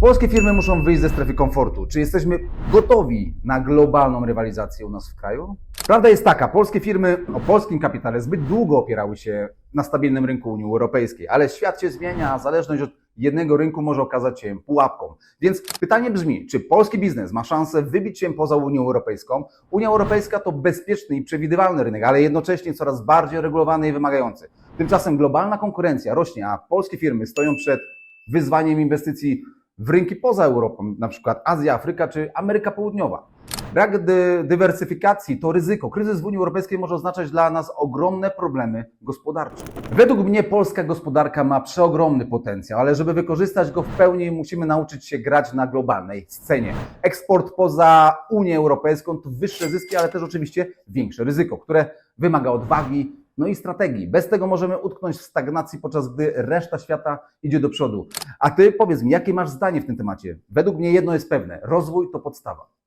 Polskie firmy muszą wyjść ze strefy komfortu. Czy jesteśmy gotowi na globalną rywalizację u nas w kraju? Prawda jest taka, polskie firmy o polskim kapitale zbyt długo opierały się na stabilnym rynku Unii Europejskiej, ale świat się zmienia, a zależność od jednego rynku może okazać się pułapką. Więc pytanie brzmi, czy polski biznes ma szansę wybić się poza Unią Europejską? Unia Europejska to bezpieczny i przewidywalny rynek, ale jednocześnie coraz bardziej regulowany i wymagający. Tymczasem globalna konkurencja rośnie, a polskie firmy stoją przed wyzwaniem inwestycji w rynki poza Europą, na przykład Azja, Afryka czy Ameryka Południowa. Brak dy dywersyfikacji to ryzyko. Kryzys w Unii Europejskiej może oznaczać dla nas ogromne problemy gospodarcze. Według mnie polska gospodarka ma przeogromny potencjał, ale żeby wykorzystać go w pełni, musimy nauczyć się grać na globalnej scenie. Eksport poza Unię Europejską to wyższe zyski, ale też oczywiście większe ryzyko, które wymaga odwagi, no i strategii. Bez tego możemy utknąć w stagnacji, podczas gdy reszta świata idzie do przodu. A ty powiedz mi, jakie masz zdanie w tym temacie? Według mnie jedno jest pewne: rozwój to podstawa.